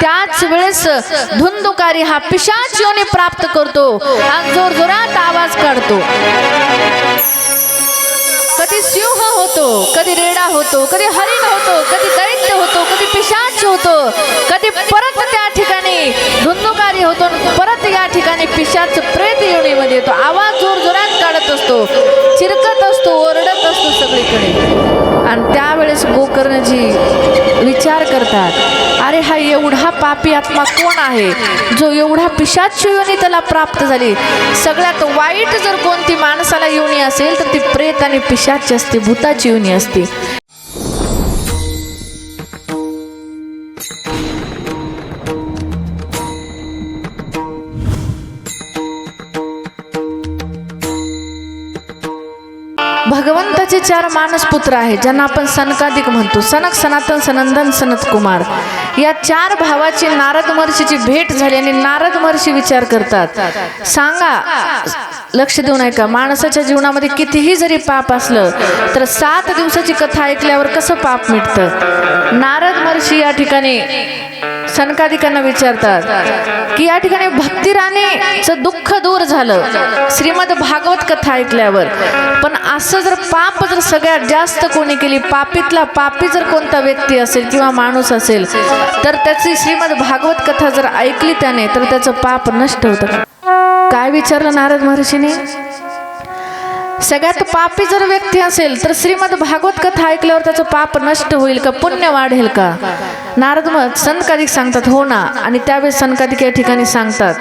त्याच वेळेस धुंदुकारी हा पिशाच प्राप्त करतो आणि जोर जोरात आवाज काढतो. कधी सिंह होतो कधी वेडा होतो कधी हरिण होतो कधी दैत्य होतो कधी पिशाच होतो कधी परत त्या ठिकाणी धुंदुकारी होतो परत या ठिकाणी पिशाच प्रेत योनीमध्ये येतो. आवाज जोर जोरात काढत असतो चिरकत असतो ओरडत असतो सगळीकडे. आणि त्यावेळेस गोकर्णजी विचार करतात अरे हा एवढा पापी आत्मा कोण आहे? जो एवढा पिशाच योनी त्याला प्राप्त झाली. सगळ्यात वाईट जर कोणती माणसाला योनी असेल तर ती प्रेत आणि पिशाची असते भूताची योनी असते. भगवंताचे चार मानस पुत्र आहेत ज्यांना आपण सनकादिक म्हणतो. सनक सनातन सनंदन सनत कुमार या चार भावाची नारद महर्षीची भेट झाली आणि नारद महर्षी विचार करतात. सांगा लक्ष देऊन ऐका माणसाच्या जीवनामध्ये कितीही जरी पाप असलं तर सात दिवसाची कथा ऐकल्यावर कसं पाप मिटतं? नारद महर्षी या ठिकाणी सनकादिकांना विचारतात की या ठिकाणी भक्तिराणीचं दुःख दूर झालं. श्रीमद भागवत कथा ऐकल्यावर. पण असं जर पाप जर सगळ्यात जास्त कोणी केली पापीतला पापी जर कोणता व्यक्ती असेल किंवा माणूस असेल तर त्याची श्रीमद भागवत कथा जर ऐकली त्याने तर त्याचं पाप नष्ट होतं काय विचारलं नारद महर्षीने? सगळ्यात पापी जर व्यक्ती असेल तर श्रीमद भागवत कथा ऐकल्यावर त्याचं पाप नष्ट होईल का? पुण्य वाढेल का? नारद मग संतकाधिक सांगतात? हो ना. आणि त्यावेळेस संतकाधिक या ठिकाणी सांगतात?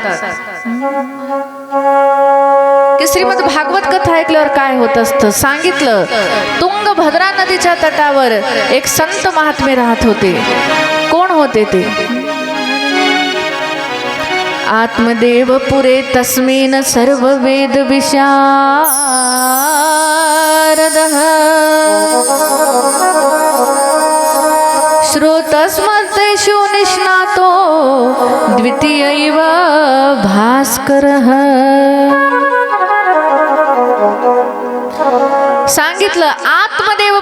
की श्रीमद भागवत कथा ऐकल्यावर काय होत असतं? सांगितलं तुंगभद्रा नदीच्या तटावर एक संत महात्मे राहत होते. कोण होते ते? आत्मदेव पुरे तस्मिन सर्व वेद विशारद। श्रोतस्मतेषु निष्णातो द्वितीयैव भास्करः। सांगितलं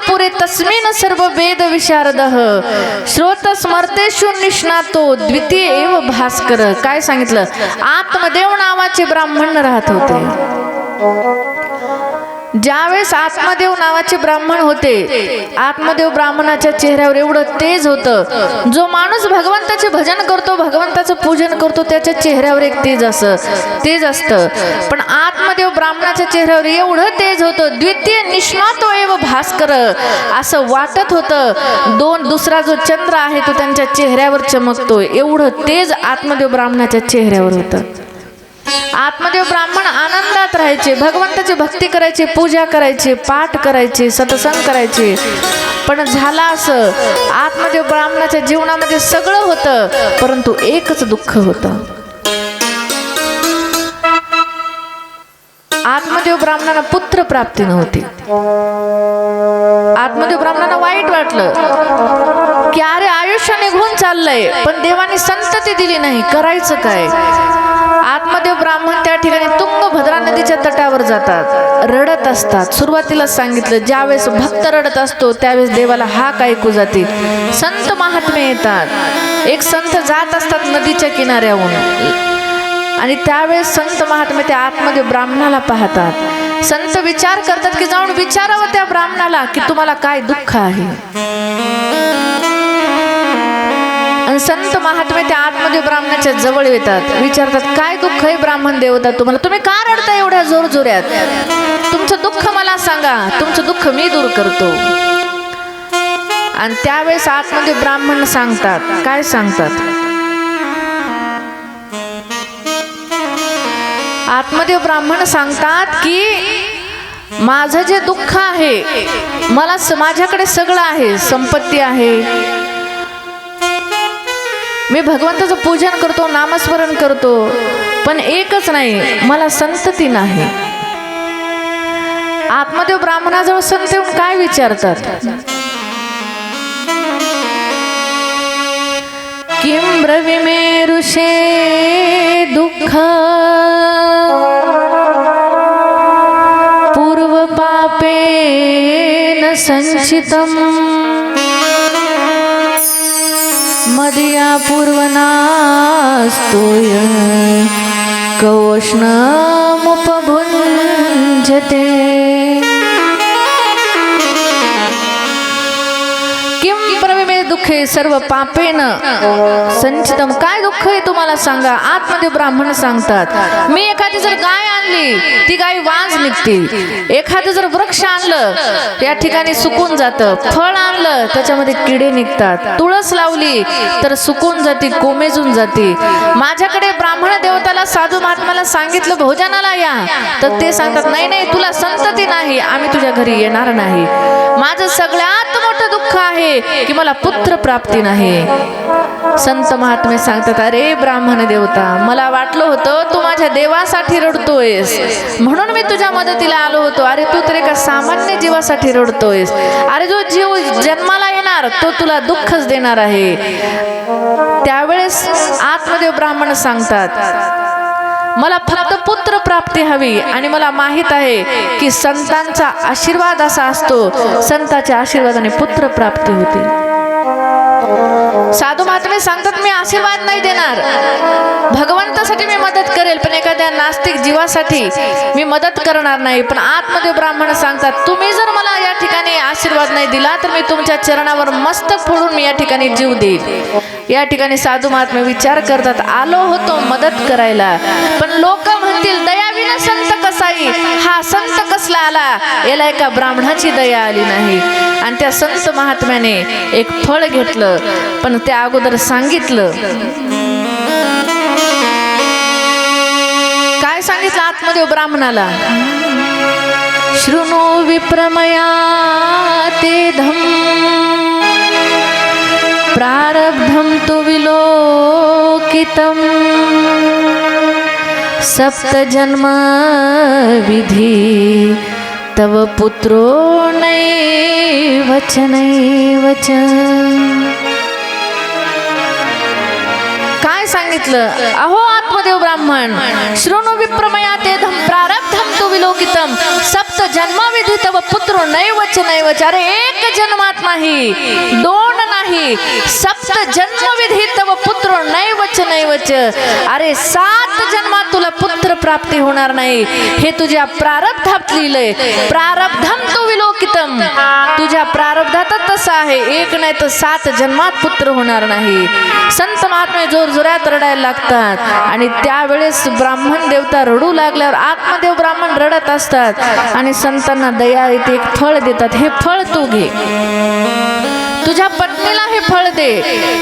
पुरे तस्मिन सर्व वेद विशारद। श्रोत स्मर्तेषु निष्णातो द्वितीय एव भास्कर। काय सांगितलं? आत्मदेव नावाचे ब्राह्मण राहत होते। ज्यावेळेस आत्मदेव नावाचे ब्राह्मण होते आत्मदेव ब्राह्मणाच्या चेहऱ्यावर एवढं तेज होतं जो माणूस भगवंताचे भजन करतो भगवंताचं पूजन करतो त्याच्या चेहऱ्यावर एक तेज असं तेज असतं. पण आत्मदेव ब्राह्मणाच्या चेहऱ्यावर एवढं तेज होतं द्वितीय निष्णातो एव भास्कर असं वाटत होतं. दोन दुसरा जो चंद्र आहे तो त्यांच्या चेहऱ्यावर चमकतो एवढं तेज आत्मदेव ब्राह्मणाच्या चेहऱ्यावर होतं. आत्मदेव ब्राह्मण आनंदात राहायचे भगवंताची भक्ती करायचे पूजा करायचे पाठ करायचे सत्संग करायचे. पण झाला असं आत्मदेव ब्राह्मणाच्या जीवनामध्ये सगळं होतं परंतु एकच दुःख होतं. आत्मदेव ब्राह्मणाला पुत्र प्राप्ती नव्हती. आत्मदेव ब्राह्मणाला वाईट वाटलं. की अरे आयुष्य निघून चाललंय पण देवाने संतती दिली नाही करायचं काय? ब्राह्मण त्या ठिकाणी तुंगभद्रा नदीच्या तटावर जातात. रडत असतात. सुरुवातीला सांगितलं ज्यावेळेस भक्त रडत असतो त्यावेळेस देवाला हाक ऐकू जाते. संत महात्मे येतात. एक संत जात असतात नदीच्या किनाऱ्याहून आणि त्यावेळेस संत महात्मे त्या आतमध्ये ब्राह्मणाला पाहतात. संत विचार करतात की जाऊन विचारावं त्या ब्राह्मणाला की तुम्हाला काय दुःख आहे? आणि संत महात्मे त्या आतमध्ये ब्राह्मणाच्या जवळ येतात. विचारतात काय दुःख आहे ब्राह्मण देवता? तुम्हाला तुम्ही का रडता एवढ्या जोर जोऱ्यात तुमचं दुःख मला सांगा. तुमचं दुःख मी दूर करतो. आणि त्यावेळेस आतमध्ये ब्राह्मण सांगतात. काय सांगतात? आत्मदेव ब्राह्मण सांगतात की माझं जे दुःख आहे मला स- माझ्याकडे सगळं आहे. संपत्ती आहे. मी भगवंताचं पूजन करतो नामस्मरण करतो पण एकच नाही मला संतती नाही. आत्मदेव ब्राह्मणाजवळ संत येऊन काय विचारतात? किं ब्रविमे ऋषे दुःख? पूर्वपापेन सञ्चितम् मदिया पूर्वनास्तोय कौष्णमुपभुञ्जते किं प्रविमे दुःखे सर्व पापेन संचितम काय दुःख आहे तुम्हाला सांगा? आतमध्ये ब्राह्मण सांगतात मी एखादी जर गाय आणली ती गाय वाज निघते. एखादं जर वृक्ष आणलं या ठिकाणी सुकून जातं. फळ आणलं त्याच्यामध्ये किडे निघतात. तुळस लावली तर सुकून जाते कोमेजून जाते. माझ्याकडे ब्राह्मण देवताला साधू महात्माला सांगितलं भोजनाला या. तर ते सांगतात नाही नाही तुला संतती नाही. आम्ही तुझ्या घरी येणार नाही. माझं सगळ्यात मोठं दुःख आहे की मला पुत्र प्राप्ती नाही. संत महात्मे सांगतात अरे ब्राह्मण देवता मला वाटलं होतं तू माझ्या देवासाठी रडतोयस. म्हणून मी तुझ्या मदतीला आलो होतो. अरे तू तर एका सामान्य जीवासाठी रडतोयस. अरे जो जीव जन्माला येणार तो तुला दुःखच देणार आहे. त्यावेळेस आत्मदेव ब्राह्मण सांगतात मला फक्त पुत्र प्राप्ती हवी आणि मला माहीत आहे की संतांचा आशीर्वाद असा असतो. संताच्या आशीर्वादाने पुत्र प्राप्ती होते. साधू महात्मे सांगतात मी आशीर्वाद नाही देणार. भगवंतासाठी मी मदत करेल पण एखाद्या नास्तिक जीवासाठी मी मदत करणार नाही. पण आतमध्ये ब्राह्मण सांगतात तुम्ही जर मला या ठिकाणी आशीर्वाद नाही दिला तर मी तुमच्या चरणावर मस्तक फोडून मी या ठिकाणी जीव देईल या ठिकाणी साधू महात्मे विचार करतात आलो होतो मदत करायला पण लोक म्हणतील दयाविना संत कसाई हा संत कसला आला? याला एका ब्राह्मणाची दया आली नाही. आणि त्या संत महात्म्याने एक फळ घेतलं पण त्या अगोदर सांगितलं काय सांगितलं आत्मदेव ब्राह्मणाला? शृणु विप्रमया ते धम प्रारब्धं तु विलोकितम्. सप्तजन्म विधि तव पुत्रो नैव च नैव च। काय सांगितलं? अहो आत्मदेव ब्राह्मण शृणु विप्रमया ते धम प्रारब्धम तु विलोकितम सप्त जन्मविधी तव पुत्रो नैवच नैवच अरे एक जन्मात नाही दोन नाही। सप्त जन्मविधी तव पुत्र नैवच नैवच। अरे सात जन्मात तुला पुत्र प्राप्ती होणार नाही। हे तुझ्या प्रारब्धात लिहिलंय। प्रारब्धम तु विलोकितम। तुझ्या प्रारब्धातच तसं आहे। एक नाही तर सात जन्मात पुत्र होणार नाही। संत महात्मे जोर जोरात रडायला लागतात। आणि त्यावेळेस ब्राह्मण देवता रडू लागल्यावर आत्मदेव ब्राह्मण रडत असतात। आणि संतांना दया येते एक फळ देतात। हे फळ तू घे। तुझ्या पत्नीला हे फळ दे.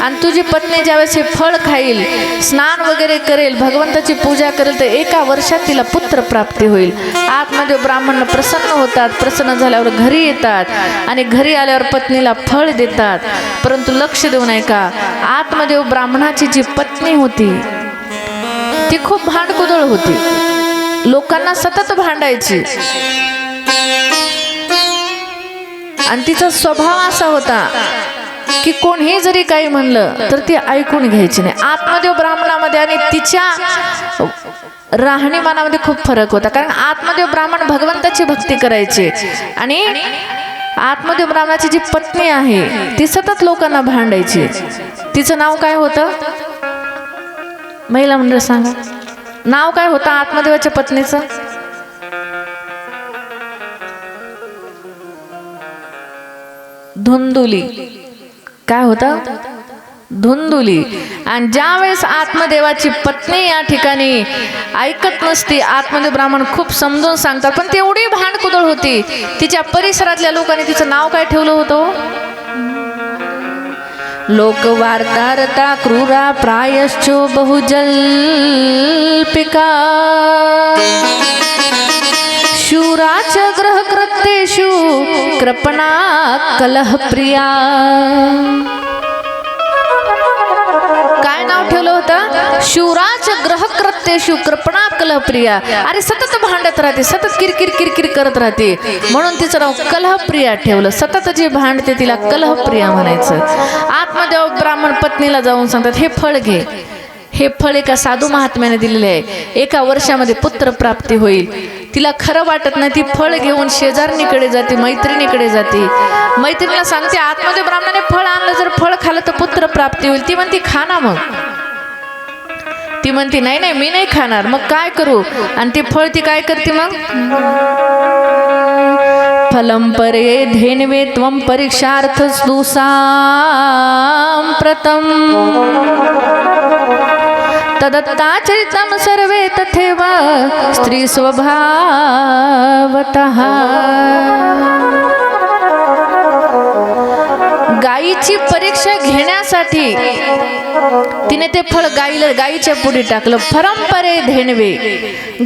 आणि तुझी पत्नी ज्यावेळेस हे फळ खाईल स्नान वगैरे करेल भगवंताची पूजा करेल तर एका वर्षात तिला पुत्र प्राप्ती होईल. आतमध्ये ब्राह्मण प्रसन्न होतात प्रसन्न झाल्यावर घरी येतात आणि घरी आल्यावर पत्नीला फळ देतात. परंतु लक्ष देऊ नये का? आतमध्ये ब्राह्मणाची जी पत्नी होती ती खूप भांडकुदळ होती. लोकांना सतत भांडायची. आणि तिचा स्वभाव असा होता की कोणीही जरी काही म्हणलं तर ती ऐकून घ्यायची नाही. आत्मदेव ब्राह्मणामध्ये आणि तिच्या राहणीमानामध्ये खूप फरक होता. कारण आत्मदेव ब्राह्मण भगवंताची भक्ती करायची आणि आत्मदेव ब्राह्मणाची जी पत्नी आहे ती सतत लोकांना भांडायची. तिचं नाव काय होतं? महिला मंडळ सांगा. नाव काय होतं आत्मदेवाच्या पत्नीचं? धुंदुली. काय होतं? धुंदुली. आणि ज्यावेळेस आत्मदेवाची पत्नी या ठिकाणी ऐकत नसती आत्मदेव ब्राह्मण खूप समजून सांगतात पण तेवढी भांडकुदळ होती. तिच्या परिसरातल्या लोकांनी तिचं नाव काय ठेवलं होतं? लोक वार्तारता क्रूरा प्रायश्चो बहुजल्पिका. शूराच ग्रहकृत्येषु कृपणा कलहप्रिया काय नाव ठेवलं होतं? शिवराज ग्रहकृत्येषु कृपणा कलहप्रिया अरे सतत भांडत राहते सतत किरकिर किरकिर करत राहते. म्हणून तिचं नाव कलहप्रिया ठेवलं. सतत जे भांडते तिला कलहप्रिया म्हणायचं. आत्मदेव ब्राह्मण पत्नीला जाऊन सांगतात हे फळ घे. हे फळ एका साधू महात्म्याने दिलेले आहे. एका वर्षामध्ये पुत्र प्राप्ती होईल. तिला खरं वाटत नाही ती फळ घेऊन शेजारणीकडे जाते मैत्रिणीकडे जाते. मैत्रिणीला सांगते आतमध्ये ब्राह्मणाने फळ आणलं जर फळ खाल्लं तर पुत्र प्राप्ती होईल. ती म्हणते खा ना मग. ती म्हणते नाही नाही मी नाही खाणार. मग काय करू? आणि ती फळ ती काय करते मग? फलं परे धेनवे त्वं परीक्षार्थ प्रतम तदत्ताचरितं सर्वे तथैव स्त्री स्वभावतः गायीची परीक्षा घेण्यासाठी तिने ते फळ गाईला गाईच्या पुढे टाकलं परंपरे धेणवे.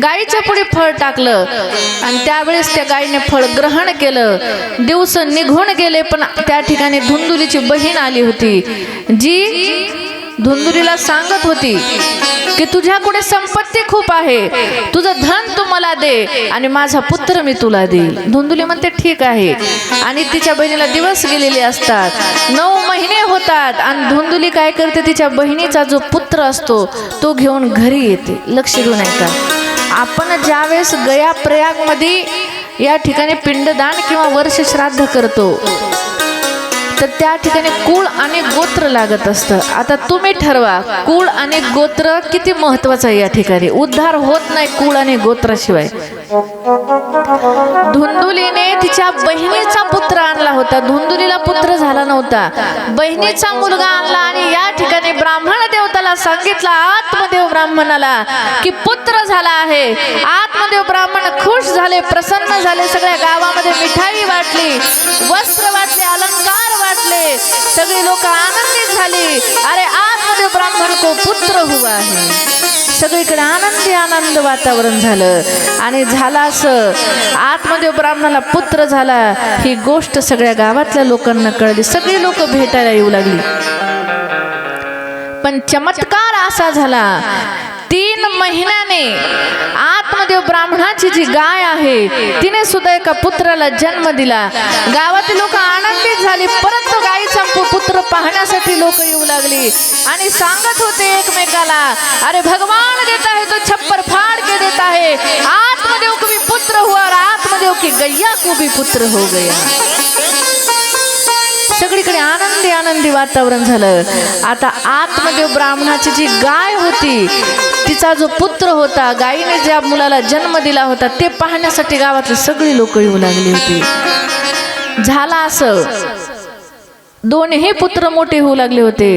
गाईच्या पुढे फळ टाकलं आणि त्यावेळेस त्या गायीने फळ ग्रहण केलं. दिवस निघून गेले पण त्या ठिकाणी धुंदुलीची बहीण आली होती जी धुंदुलीला सांगत होती की तुझ्याकडे संपत्ती खूप आहे. तुझं धन तू मला दे आणि माझा पुत्र मी तुला देईल. धुंदुली म्हणते ठीक आहे. आणि तिच्या बहिणीला दिवस गेलेले असतात. नऊ महिने होतात आणि धुंदुली काय करते? तिच्या बहिणीचा जो पुत्र असतो तो घेऊन घरी येते. लक्ष देऊ नये का आपण ज्यावेळेस गया प्रयागमध्ये या ठिकाणी पिंडदान किंवा वर्ष श्राद्ध करतो तर त्या ठिकाणी कुळ आणि गोत्र लागत असतं. आता तुम्ही ठरवा कुळ आणि गोत्र किती महत्वाचं आहे या ठिकाणी? उद्धार होत नाही कुळ आणि गोत्राशिवाय. धुंदुलीने तिच्या बहिणीचा पुत्र आणला होता. धुंदुलीला पुत्र झाला नव्हता. बहिणीचा मुलगा आणला आणि या ठिकाणी ब्राह्मण देवताला सांगितला आत्मदेव ब्राह्मणाला की पुत्र झाला आहे. आत्मदेव ब्राह्मण खुश झाले प्रसन्न झाले सगळ्या गावामध्ये मिठाई वाटली वस्त्र वाटले अलंकार वाटले सगळी लोक आनंदित झाली. अरे आत्मदेव ब्राह्मण को पुत्र हुवा आहे सगळीकडे आनंदी आनंद वातावरण झालं. आणि झालं असं. आत्मदेव ब्राह्मणाला पुत्र झाला. ही गोष्ट सगळ्या गावातल्या लोकांना कळली. सगळी लोक भेटायला येऊ लागली. पण चमत्कार असा झाला तीन महिन्याने आत्मदेव ब्राह्मणाची जी गाय आहे तिने सुद्धा एका पुत्राला जन्म दिला. गावातील लोक आनंदित झाली. परत तो गायीचा पुत्र पाहण्यासाठी लोक येऊ लागली. आणि सांगत होते एकमेकाला अरे भगवान देता आहे तो छप्पर फाड़ के देत आहे. आत्मदेव को भी पुत्र हुआ और आत्मदेव की गैया को भी पुत्र हो गया. सगळीकडे आनंदी आनंदी वातावरण झालं. आता आतमध्ये ब्राह्मणाची जी गाय होती तिचा जो पुत्र होता गायीने ज्या मुलाला जन्म दिला होता ते पाहण्यासाठी गावातली सगळी लोक येऊ लागली होती. झाला असं. दोन्ही पुत्र मोठे होऊ लागले होते.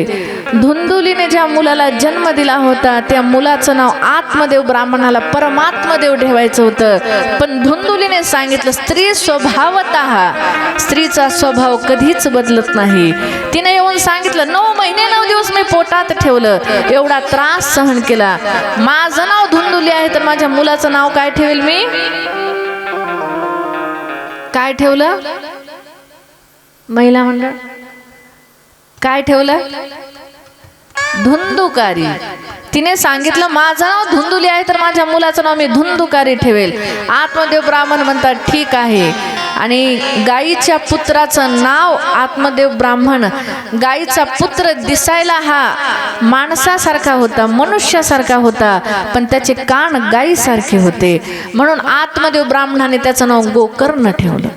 धुंदुलीने ज्या मुलाला जन्म दिला होता त्या मुलाचं नाव आत्मदेव ब्राह्मणाला परमात्मदेव ठेवायचं होतं. पण धुंदुलीने सांगितलं स्त्री स्वभावत स्त्रीचा स्वभाव कधीच बदलत नाही. तिने येऊन सांगितलं नऊ महिने नऊ दिवस मी पोटात ठेवलं. एवढा त्रास सहन केला. माझं नाव धुंदुली आहे तर माझ्या मुलाचं नाव काय ठेवेल मी? काय ठेवलं? महिला मंडळ? काय ठेवलं धुंदुकारी. तिने सांगितलं माझं नाव धुंदुली आहे तर माझ्या मुलाचं नाव मी धुंदुकारी ठेवेल. आत्मदेव ब्राह्मण म्हणतात ठीक आहे. आणि गाईच्या पुत्राचं नाव आत्मदेव ब्राह्मण. गाईचा पुत्र दिसायला हा माणसासारखा होता मनुष्यासारखा होता पण त्याचे कान गाईसारखे होते. म्हणून आत्मदेव ब्राह्मणाने त्याचं नाव गोकर्ण ठेवलं.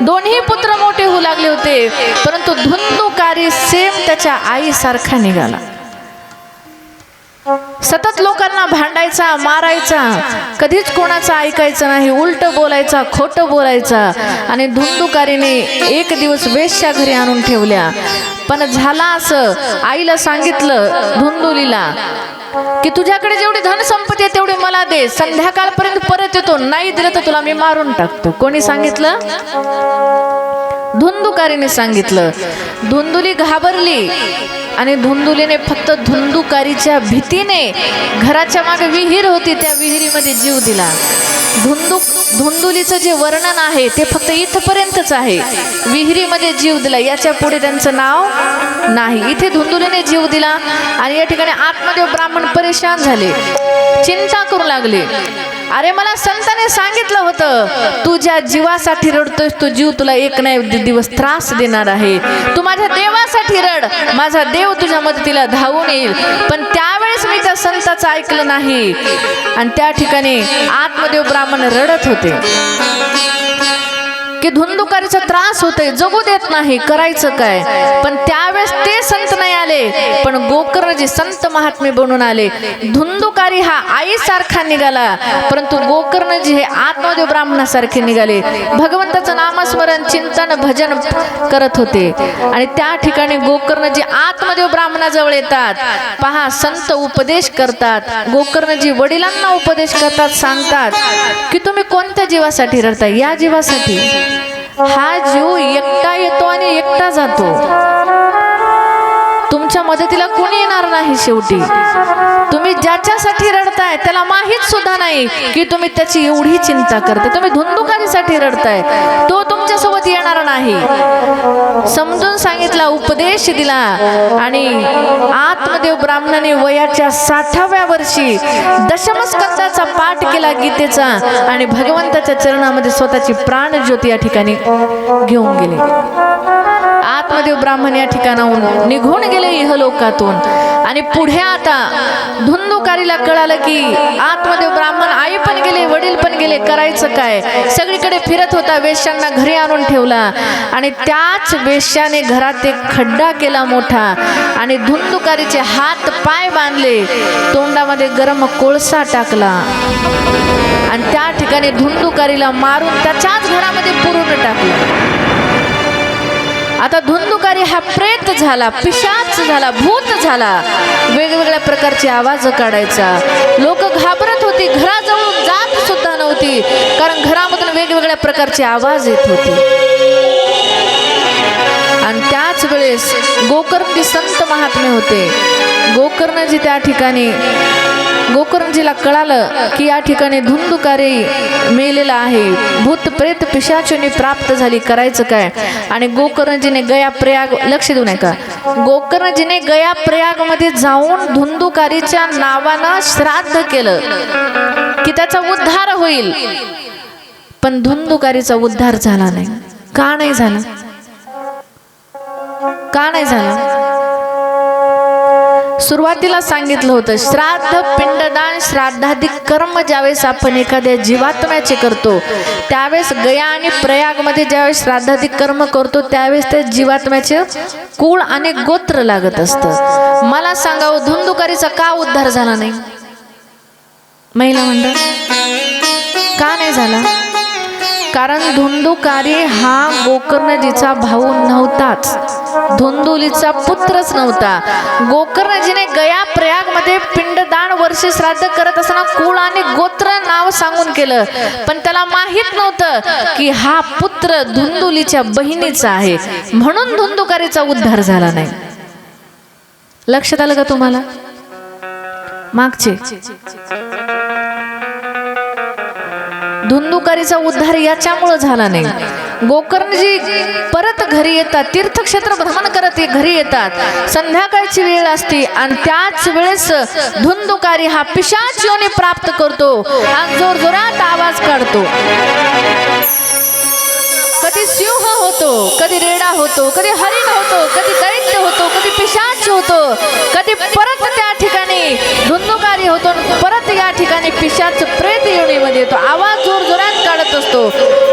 दोन्ही पुत्र मोठे होऊ लागले होते परंतु धुंदुकारी सेम त्याच्या आईसारखा निघाला. सतत लोकांना भांडायचा मारायचा कधीच कोणाचं ऐकायचं नाही उलट बोलायचा खोटं बोलायचा आणि धुंदुकारीने एक दिवस वेश्या घरी आणून ठेवल्या. पण झाला असं आईला सांगितलं धुंदुलीला की तुझ्याकडे जेवढी धनसंपत्ती आहे तेवढी मला दे. संध्याकाळपर्यंत परत येतो. नाही दिलं तर तुला मी मारून टाकतो. कोणी सांगितलं? धुंदुकारीने सांगितलं. धुंदुली घाबरली आणि धुंदुलीने फक्त धुंदुकारीच्या भीतीने घराच्या मागे विहीर होती त्या विहिरीमध्ये जीव दिला. धुंदू धुंदुलीचं जे वर्णन आहे ते फक्त इथपर्यंतच आहे. विहिरीमध्ये जीव दिला. याच्यापुढे त्यांचं नाव नाही. इथे धुंदुलीने जीव दिला आणि या ठिकाणी आतमध्ये ब्राह्मण परेशान झाले. चिंता करू लागले. अरे मला संताने सांगितलं होतं तू ज्या जीवासाठी रडतोय तो जीव तुला एक नाही दिवस त्रास देणार आहे. तू माझ्या देवासाठी रड. माझा देव तुझ्या मदतीला धावून येईल. पण त्यावेळेस मी त्या संताचं ऐकलं नाही. आणि त्या ठिकाणी आत्मदेव ब्राह्मण रडत होते. की धुंदुकारीचा त्रास होतोय जगू देत नाही करायचं काय? पण त्यावेळेस ते संत नाही आले पण गोकर्णजी संत महात्मे बनून आले. धुंदुकारी हा आईसारखा निघाला परंतु गोकर्णजी हे आत्मदेव ब्राह्मणासारखे निघाले. भगवंताचं नामस्मरण चिंतन भजन करत होते. आणि त्या ठिकाणी गोकर्णजी आत्मदेव ब्राह्मणाजवळ येतात. पहा संत उपदेश करतात. गोकर्णजी वडिलांना उपदेश करतात सांगतात की तुम्ही कोणत्या जीवासाठी रडता या जीवासाठी. हा जीव एकटा येतो आणि एकटा जातो. तुमच्या मदतीला कोणी येणार नाही शेवटी. तुम्ही ज्याच्यासाठी रडताय त्याला माहीत सुद्धा नाही की तुम्ही त्याची एवढी चिंता करते तुम्ही धुंदुकारीसाठी रडताय. तो तुमच्यासोबत येणार नाही. समजून सांगितला उपदेश दिला आणि आत्मदेव ब्राह्मणाने वयाच्या साठाव्या वर्षी दशमस्कंदाचा पाठ केला गीतेचा आणि भगवंताच्या चरणामध्ये स्वतःची प्राणज्योती या ठिकाणी घेऊन गेले. आत्मदेव ब्राह्मण या ठिकाणाहून निघून गेले. इहलोकातून आणि पुढे आता धुंदुकारीला कळालं की आतमध्ये ब्राह्मण आई पण गेले वडील पण गेले करायचं काय? सगळीकडे फिरत होता वेश्यांना घरी आणून ठेवला. आणि त्याच वेश्याने घरात एक खड्डा केला मोठा आणि धुंदुकारीचे हात पाय बांधले. तोंडामध्ये गरम कोळसा टाकला. आणि त्या ठिकाणी धुंदुकारीला मारून त्याच्याच घरामध्ये पुरून टाकलं. आता धुंदुकारी हा प्रेत झाला पिशाच झाला भूत झाला. वेगवेगळ्या प्रकारचे आवाज काढायचा. लोक घाबरत होती घराजवळून जात सुद्धा नव्हती कारण घरामधून वेगवेगळ्या प्रकारचे आवाज येत होते. आणि त्याच वेळेस गोकर्णजी संत महात्मे होते. गोकर्णजी त्या ठिकाणी गोकर्णजीला कळालं की या ठिकाणी धुंदुकारी मेलेला आहे भूत प्रेत पिशाचुनी प्राप्त झाली करायचं काय? आणि गोकर्णजीने गया प्रयाग लक्ष देऊ नका. गोकर्णजीने गया प्रयागमध्ये जाऊन धुंदुकारीच्या नावानं श्राद्ध केलं की त्याचा उद्धार होईल. पण धुंदुकारीचा उद्धार झाला नाही. का नाही झाला? का नाही झाला? सुरुवातीला सांगितलं होतं श्राद्ध पिंडदान श्राद्धाधिक कर्म ज्यावेळेस आपण एखाद्या जीवात्म्याचे करतो त्यावेळेस गया आणि प्रयागमध्ये ज्यावेळेस श्राद्धाधिक कर्म करतो त्यावेळेस त्या जीवात्म्याचे कुळ आणि गोत्र लागत असतं. मला सांगावं धुंदुकारीचा का उद्धार झाला नाही? महिला मंडळ का नाही झाला? कारण धुंदुकारी हा गोकर्णजीचा भाऊ नव्हताच. धुंदुलीचा पुत्रच नव्हता. गोकर्णजीने गया प्रयागमध्ये पिंडदान वर्ष श्राद्ध करत असताना कुळ आणि गोत्र नाव सांगून केलं. पण त्याला माहीत नव्हतं की हा पुत्र धुंदुलीच्या बहिणीचा आहे. म्हणून धुंदुकारीचा उद्धार झाला नाही. लक्षात आलं का तुम्हाला? मागचे. धुंदुकारीचा उद्धार याच्यामुळं झाला नाही. गोकर्णजी परत घरी येतात तीर्थक्षेत्र भ्रमण करत घरी येतात. संध्याकाळची वेळ असते आणि त्याच वेळेस धुंदुकारी हा पिशाच योनी प्राप्त करतो. आणि जोर जोरात आवाज काढतो. कधी सिंह होतो कधी रेडा होतो कधी हरिण होतो कधी दैत्य होतो कधी पिशाच होतो कधी परत त्या ठिकाणी धुंदुकारी होतो परत या ठिकाणी पिशाच प्रेत योनीमध्ये येतो. आवाज जोर जोरात काढत असतो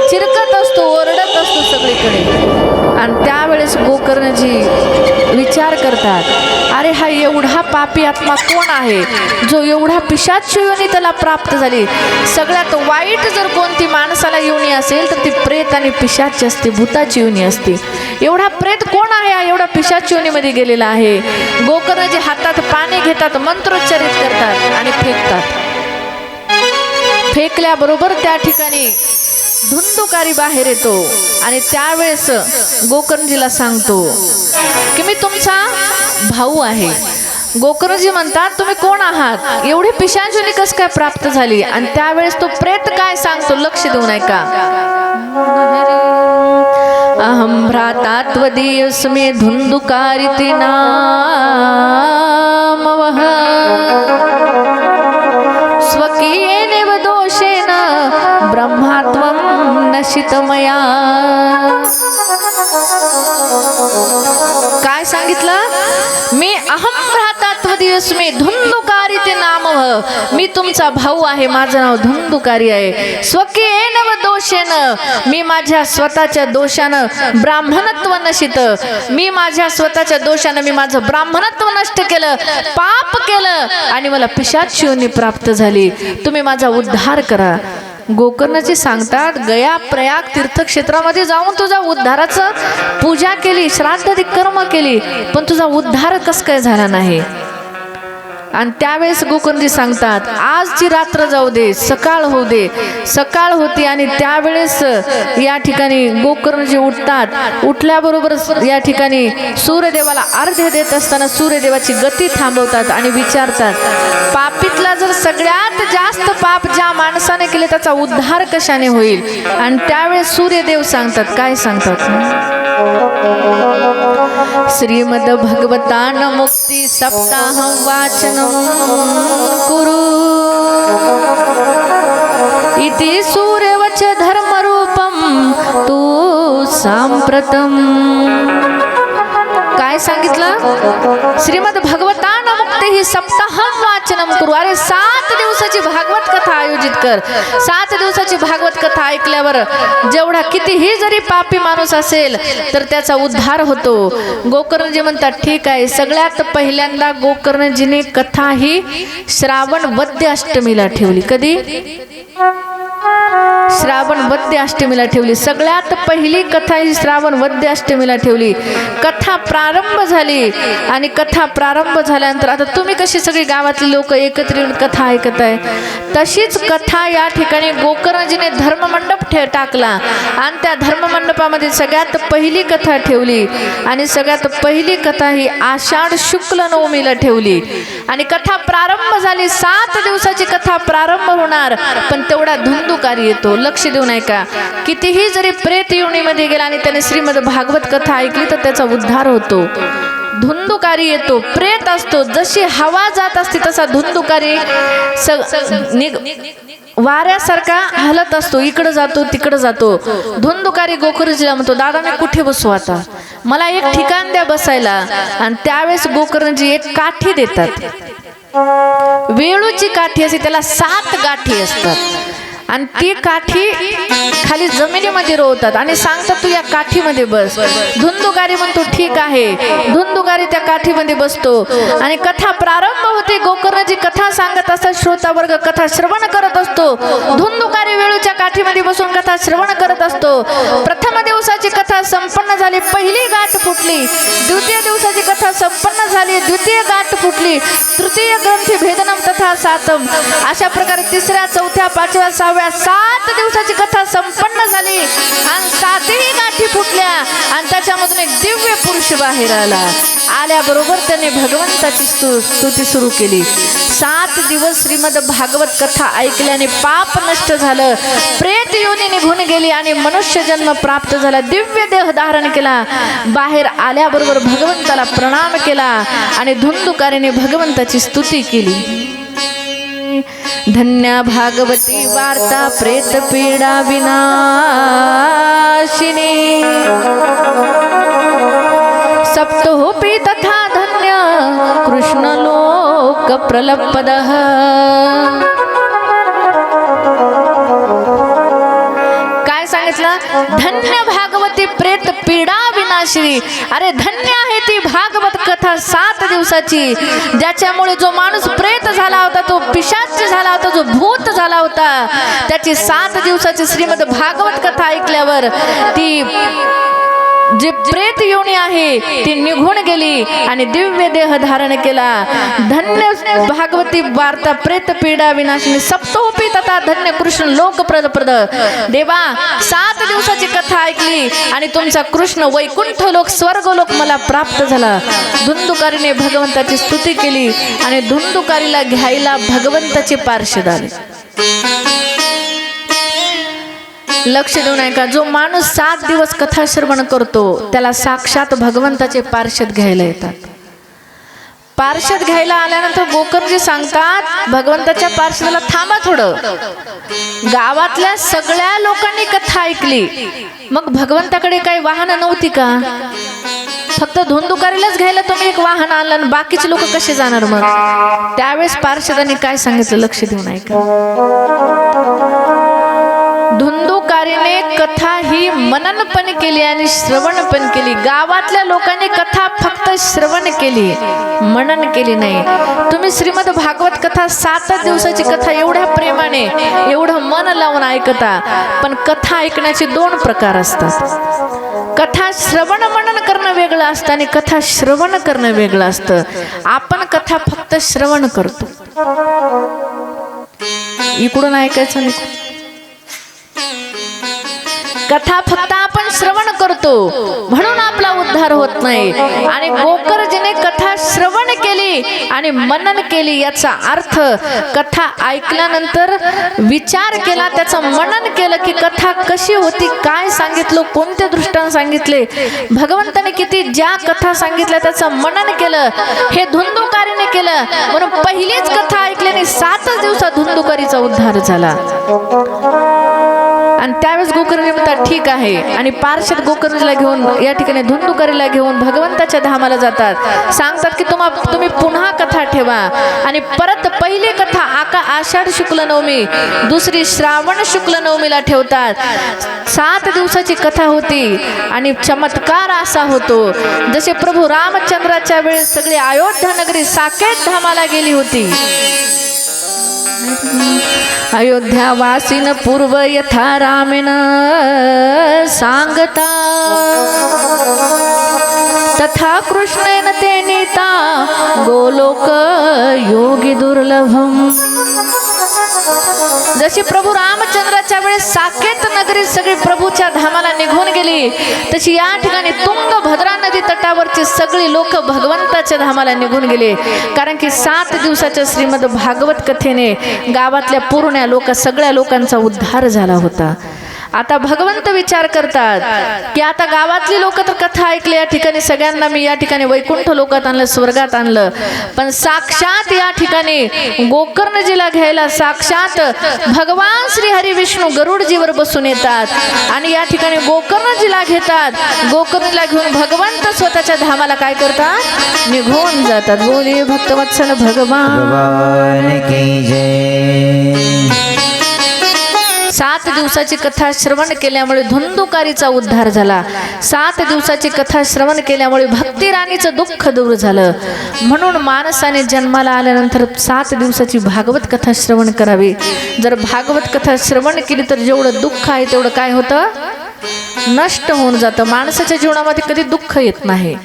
चिरकत असतो ओरडत असतो सगळीकडे. आणि त्यावेळेस गोकर्णजी विचार करतात अरे हा एवढा पापी आत्मा कोण आहे? जो एवढा पिशाच योनी त्याला प्राप्त झाली. सगळ्यात वाईट जर कोणती माणसाला योनी असेल तर ती प्रेत आणि पिशा पिशाची असते भूताची योनी असते. एवढा प्रेत कोण आहे? एवढा पिशाची योनीमध्ये गेलेला आहे. गोकर्ण जे हातात पाणी घेतात मंत्रोच्चारित करतात आणि फेकतात. फेकल्याबरोबर त्या ठिकाणी धुंदुकारी बाहेर येतो आणि त्यावेळेस गोकर्णजीला सांगतो की मी तुमचा भाऊ आहे. गोकर्णजी म्हणतात तुम्ही कोण आहात? एवढी पिशांजली कस काय प्राप्त झाली? आणि त्यावेळेस तो प्रेत काय सांगतो? लक्ष देऊ नये का? अहम भ्राता त्वदीयस्मे धुंदुकारिति स्वकीयेने व दोषेन ब्रह्मात्वं नशितमया। काय सांगितलं? मी धुंदुकारी ते नाम मी तुमचा भाऊ आहे माझं नाव धुंदुकारी आहे. स्वकीयेन व दोषेन. मी माझ्या स्वतःच्या दोषानं ब्राह्मणत्व नशित. मी माझ्या स्वतःच्या दोषानं मी माझं ब्राह्मणत्व नष्ट केलं पाप केलं आणि मला पिशाच शिवनी प्राप्त झाली. तुम्ही माझा उद्धार करा. गोकर्णजी सांगतात गया प्रयाग तीर्थक्षेत्रामध्ये जाऊन तुझा उद्धाराचं पूजा केली श्राद्ध कर्म केली पण तुझा उद्धार कस काय झाला नाही? आणि त्यावेळेस गोकर्णजी सांगतात आजची रात्र जाऊ दे सकाळ होऊ दे. सकाळ होती आणि त्यावेळेस या ठिकाणी गोकर्णजी उठतात. उठल्याबरोबर या ठिकाणी सूर्यदेवाला अर्ध्य देत असताना सूर्यदेवाची गती थांबवतात आणि विचारतात पापीतला जर सगळ्यात जास्त पाप ज्या माणसाने केले त्याचा उद्धार कशाने होईल? आणि त्यावेळेस सूर्यदेव सांगतात काय सांगतात? श्रीमद भगवतान मुक्ती सप्ताह वाचन कुरु इति सूर्यवच धर्मरूपम तू सांप्रतम काय सांगितलं? श्रीमद भगवतान मुक्ती ही सप्ताहम वाचनम करू. अरे सात दिवसाची भागवत कथा आयोजित कर. सात दिवसाची भागवत कथा ऐकल्यावर जेवढा कितीही जरी पापी माणूस असेल तर त्याचा उद्धार होतो. गोकर्णजी म्हणतात ठीक आहे सगळ्यात पहिल्यांदा गोकर्णजीने कथा ही श्रावण वद्य अष्टमीला ठेवली. कधी? श्रावण वद्य अष्टमीला ठेवली. सगळ्यात पहिली कथा ही श्रावण वद्य अष्टमीला ठेवली. कथा प्रारंभ झाली आणि कथा प्रारंभ झाल्यानंतर आता तुम्ही कशी सगळी गावातली लोक एकत्र येऊन कथा ऐकत आहे? तशीच कथा या ठिकाणी गोकर्णजीने धर्ममंडप ठे टाकला आणि त्या मंडपामध्ये सगळ्यात पहिली कथा ठेवली आणि सगळ्यात पहिली कथा ही आषाढ शुक्ल नवमीला ठेवली. आणि कथा प्रारंभ झाली सात दिवसाची कथा प्रारंभ होणार पण तेवढा धुंदुकारी येतो. लक्ष देऊ नये का कितीही जरी प्रेत योनीमध्ये गेला आणि त्याने श्रीमद भागवत कथा ऐकली तर त्याचा उद्धार होतो. धुंदुकारी येतो प्रेत असतो. जशी हवा जात असते तसा धुंदुकारी स निग वाऱ्यासारखा हलत असतो इकडं जातो तिकडं जातो. धुंदुकारी गोकर्णजीला म्हणतो दादा मी कुठे बसू आता? मला एक ठिकाण द्या बसायला. आणि त्यावेळेस गोकर्णजी एक काठी देतात. वेळूची काठी असते त्याला सात गाठी असतात. आणि ती काठी खाली जमिनीमध्ये रोवतात आणि सांगतात तू या काठीमध्ये बस. धुंदुकारी म्हणतो ठीक आहे. धुंदुकारी त्या काठीमध्ये बसतो. आणि कथा प्रारंभ होते. गोकर्णजी कथा सांगत असतात श्रोता वर्ग कथा श्रवण करत असतो. धुंदुकारी वेळूच्या काठीमध्ये बसून कथा श्रवण करत असतो. प्रथम दिवसाची कथा संपन्न झाली पहिली गाठ फुटली. द्वितीय दिवसाची कथा संपन्न झाली द्वितीय गाठ फुटली. तृतीय ग्रंथी भेदनम तथा सातम. अशा प्रकारे तिसऱ्या चौथ्या पाचव्या सहाव्या सात दिवसाची कथा संपन्न झाली. आणि सातही गाठी फुटल्या. आणि त्याच्यामधून एक दिव्य पुरुष बाहेर आला. आल्याबरोबर त्याने भगवंताची स्तु स्तुती सुरू केली. सात दिवस श्रीमद भागवत कथा ऐकल्याने पाप नष्ट झालं. प्रेत योनी निघून गेली आणि मनुष्य जन्म प्राप्त झाला. दिव्य देह धारण केला. बाहेर आल्याबरोबर भगवंताला प्रणाम केला. आणि धुंदुकारीने भगवंताची स्तुती केली. धन्या भागवती वार्ता प्रेत पीडा विनाशिनी। सप्तोपी तथा धन्य कृष्ण लोक प्रलपद। धन्य भागवती प्रेत पीडा विनाशिनी। अरे धन्य ती भागवत कथा सात दिवसाची ज्याच्यामुळे जो माणूस प्रेत झाला होता तो पिशाच झाला होता जो भूत झाला होता त्याची सात दिवसाची श्रीमद भागवत कथा ऐकल्यावर ती जे प्रेत योनी आहे ती निघून गेली आणि दिव्य देह धारण केला. धन्य भागवती वार्ता प्रेत पीडा विनाशिनी सप्तोपी तथा धन्य कृष्ण लोकप्रद प्रद देवा सात दिवसाची कथा ऐकली आणि तुमचा कृष्ण वैकुंठ लोक स्वर्ग लोक मला प्राप्त झाला. धुंदुकारीने भगवंताची स्तुती केली आणि धुंदुकारीला घ्यायला भगवंताची पार्षद आले लक्ष देऊन ऐका जो माणूस सात दिवस कथा श्रवण करतो त्याला साक्षात भगवंताचे पार्षद घ्यायला येतात. पार्षद घ्यायला आल्यानंतर गोकर्णजी सांगतात भगवंताच्या पार्षदाला थांबा थोडं. गावातल्या सगळ्या लोकांनी कथा ऐकली. मग भगवंताकडे काही वाहनं नव्हती का? फक्त धुंदुकारीलाच घ्यायला तुम्ही एक वाहन आणलं आणि बाकीचे लोक कसे जाणार मग? त्यावेळेस पार्षदांनी काय सांगितलं लक्ष देऊन ऐका धुंदुकारीने कथा ही मनन पण केली आणि श्रवण पण केली. गावातल्या लोकांनी कथा फक्त श्रवण केली मनन केली नाही. तुम्ही श्रीमद भागवत कथा सातच दिवसाची कथा एवढ्या प्रेमाने एवढं मन लावून ऐकता पण कथा ऐकण्याचे दोन प्रकार असतात. कथा श्रवण मनन करणं वेगळं असतं आणि कथा श्रवण करणं वेगळं असतं. आपण कथा फक्त श्रवण करतो. इकडून ऐकायचं नाही. कथा फक्त आपण श्रवण करतो. म्हणून आपला उद्धार होत नाही. आणि गोकर्जीने कथा श्रवण केली आणि मनन केली याचा अर्थ कथा ऐकल्यानंतर विचार केला त्याचं मनन केलं की कथा कशी होती काय सांगितलं कोणते दृष्टांत सांगितले भगवंताने किती ज्या कथा सांगितल्या त्याचं मनन केलं हे धुंदुकारीने केलं. म्हणून पहिलीच कथा ऐकल्याने सातच दिवसात धुंदुकारीचा उद्धार झाला. आणि त्यावेळेस गोकर्णी म्हणतात ठीक आहे. आणि पार्षद गोकर्णीला घेऊन या ठिकाणी धुंदुकरीला घेऊन भगवंताच्या धामाला जातात. सांगतात की तुम्हा तुम्ही पुन्हा कथा ठेवा. आणि परत पहिली कथा आका आषाढ शुक्ल नवमी दुसरी श्रावण शुक्ल नवमीला ठेवतात. सात दिवसाची कथा होती आणि चमत्कार असा होतो. जसे प्रभू रामचंद्राच्या वेळेस सगळी अयोध्या नगरी साकेत धामाला गेली होती. अयोध्यावासीन पूर्व यथा रामेन सांगता। तथा कृष्णेन ते नीता गोलोक योगी दुर्लभम। जशी प्रभू रामचंद्राच्या वेळेस साकेत नगरी सगळी प्रभूच्या धामाला निघून गेली तशी या ठिकाणी तुंग भद्रा नदी तटावरची सगळी लोक भगवंताच्या धामाला निघून गेले. कारण की सात दिवसाच्या श्रीमद भागवत कथेने गावातल्या पूर्ण लोक सगळ्या लोकांचा उद्धार झाला होता. आता भगवंत विचार करतात की आता गावातली लोक तर कथा ऐकली या ठिकाणी सगळ्यांना मी या ठिकाणी वैकुंठ लोकात आणलं स्वर्गात आणलं. पण साक्षात या ठिकाणी गोकर्णजीला घ्यायला साक्षात भगवान श्री हरी विष्णू गरुडजीवर बसून येतात आणि या ठिकाणी गोकर्णजीला घेतात. गोकर्णजीला घेऊन भगवंत स्वतःच्या धामाला काय करतात? निघून जातात. बोली भक्तवत्सल भगवान. भगवान की जय. सात दिवसाची कथा श्रवण केल्यामुळे धुंदुकारीचा उद्धार झाला. सात दिवसाची कथा श्रवण केल्यामुळे भक्ती राणीचं दुःख दूर झालं. म्हणून माणसाने जन्माला आल्यानंतर सात दिवसाची भागवत कथा श्रवण करावी. जर भागवत कथा श्रवण केली तर जेवढं दुःख आहे तेवढं काय होतं? नष्ट होऊन जातं. माणसाच्या जीवनामध्ये कधी दुःख येत नाही.